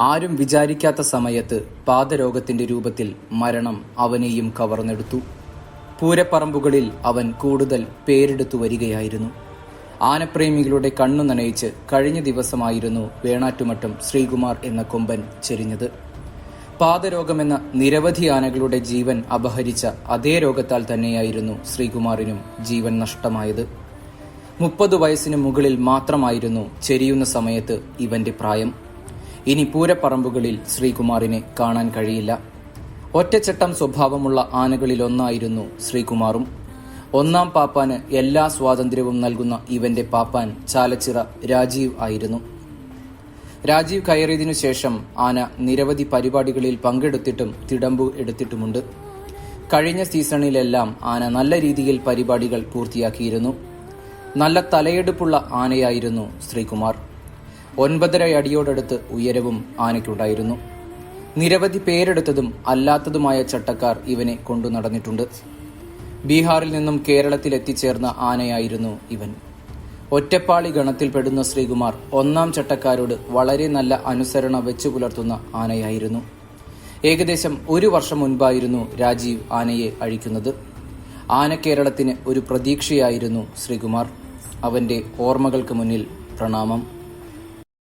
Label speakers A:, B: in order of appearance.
A: ആരും വിചാരിക്കാത്ത സമയത്ത് പാദരോഗത്തിന്റെ രൂപത്തിൽ മരണം അവനെയും കവർന്നെടുത്തു. പൂരപ്പറമ്പുകളിൽ അവൻ കൂടുതൽ പേരെടുത്തു വരികയായിരുന്നു. ആനപ്രേമികളുടെ കണ്ണു നനയിച്ച് കഴിഞ്ഞ ദിവസമായിരുന്നു വേണാറ്റുമട്ടം ശ്രീകുമാർ എന്ന കൊമ്പൻ ചെരിഞ്ഞത്. പാദരോഗമെന്ന നിരവധി ആനകളുടെ ജീവൻ അപഹരിച്ച അതേ രോഗത്താൽ തന്നെയായിരുന്നു ശ്രീകുമാറിനും ജീവൻ നഷ്ടമായത്. മുപ്പത് വയസ്സിന് മുകളിൽ മാത്രമായിരുന്നു ചെരിയുന്ന സമയത്ത് ഇവന്റെ പ്രായം. ഇനി പൂരപ്പറമ്പുകളിൽ ശ്രീകുമാറിനെ കാണാൻ കഴിയില്ല. ഒറ്റച്ചട്ടം സ്വഭാവമുള്ള ആനകളിലൊന്നായിരുന്നു ശ്രീകുമാറും. ഒന്നാം പാപ്പാന് എല്ലാ സ്വാതന്ത്ര്യവും നൽകുന്ന ഇവന്റെ പാപ്പാൻ ചാലച്ചിറ രാജീവ് ആയിരുന്നു. രാജീവ് കയറിയതിനു ശേഷം ആന നിരവധി പരിപാടികളിൽ പങ്കെടുത്തിട്ടും തിടമ്പു എടുത്തിട്ടുമുണ്ട്. കഴിഞ്ഞ സീസണിലെല്ലാം ആന നല്ല രീതിയിൽ പരിപാടികൾ പൂർത്തിയാക്കിയിരുന്നു. നല്ല തലയെടുപ്പുള്ള ആനയായിരുന്നു ശ്രീകുമാർ. ഒൻപതര അടിയോടടുത്ത് ഉയരവും ആനയ്ക്കുണ്ടായിരുന്നു. നിരവധി പേരെടുത്തതും അല്ലാത്തതുമായ ചട്ടക്കാർ ഇവനെ കൊണ്ടു നടന്നിട്ടുണ്ട്. ബീഹാറിൽ നിന്നും കേരളത്തിൽ എത്തിച്ചേർന്ന ആനയായിരുന്നു ഇവൻ. ഒറ്റപ്പാളി ഗണത്തിൽപ്പെടുന്ന ശ്രീകുമാർ ഒന്നാം ചട്ടക്കാരോട് വളരെ നല്ല അനുസരണ വെച്ചു പുലർത്തുന്ന ആനയായിരുന്നു. ഏകദേശം ഒരു വർഷം മുൻപായിരുന്നു രാജീവ് ആനയെ അഴിക്കുന്നത്. ആന കേരളത്തിന് ഒരു പ്രതീക്ഷയായിരുന്നു ശ്രീകുമാർ. അവന്റെ ഓർമ്മകൾക്ക് മുന്നിൽ പ്രണാമം.